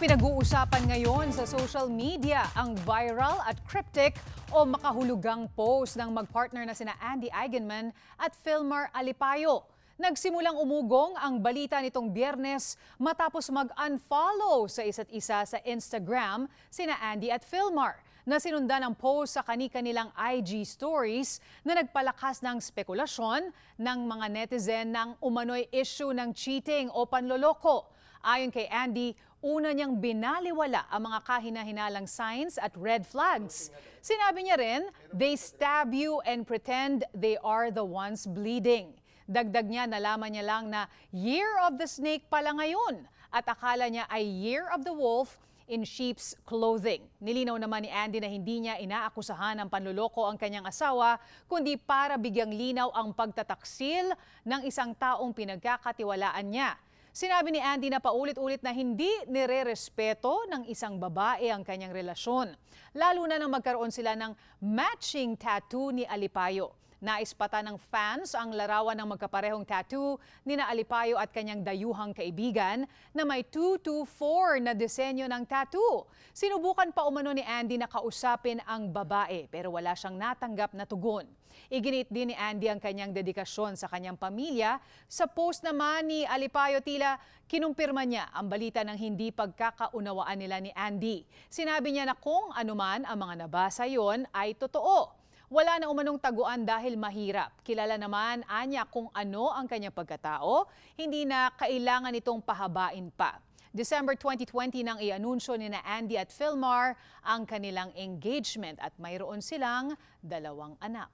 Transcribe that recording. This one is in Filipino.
Pinag-uusapan ngayon sa social media ang viral at cryptic o makahulugang post ng magpartner na sina Andy Eigenman at Filmar Alipayo. Nagsimulang umugong ang balita nitong biyernes matapos mag-unfollow sa isa't isa sa Instagram sina Andy at Filmar na sinundan ang post sa kani-kanilang IG stories na nagpalakas ng spekulasyon ng mga netizen ng umano'y issue ng cheating o panloloko. Ayon kay Andy, una niyang binaliwala ang mga kahina-hinalang signs at red flags. Sinabi niya rin, they stab you and pretend they are the ones bleeding. Dagdag niya, nalaman niya lang na Year of the Snake pala ngayon at akala niya ay Year of the Wolf in sheep's clothing. Nilinaw naman ni Andy na hindi niya inaakusahan ng panluloko ang kanyang asawa, kundi para bigyang linaw ang pagtataksil ng isang taong pinagkakatiwalaan niya. Sinabi ni Andy na paulit-ulit na hindi nire-respeto ng isang babae ang kanyang relasyon. Lalo na nang magkaroon sila ng matching tattoo ni Alipayo. Naispata ng fans ang larawan ng magkaparehong tattoo ni Alipayo at kanyang dayuhang kaibigan na may 224 na disenyo ng tattoo. Sinubukan pa umano ni Andy na kausapin ang babae pero wala siyang natanggap na tugon. Iginit din ni Andy ang kanyang dedikasyon sa kanyang pamilya. Sa post naman ni Alipayo tila kinumpirma niya ang balita ng hindi pagkakaunawaan nila ni Andy. Sinabi niya na kung anuman ang mga nabasa yon ay totoo. Wala na umanong taguan dahil mahirap. Kilala naman anya kung ano ang kanyang pagkatao, hindi na kailangan itong pahabain pa. December 2020 nang i-anunsyo ni na Andy at Philmar ang kanilang engagement at mayroon silang dalawang anak.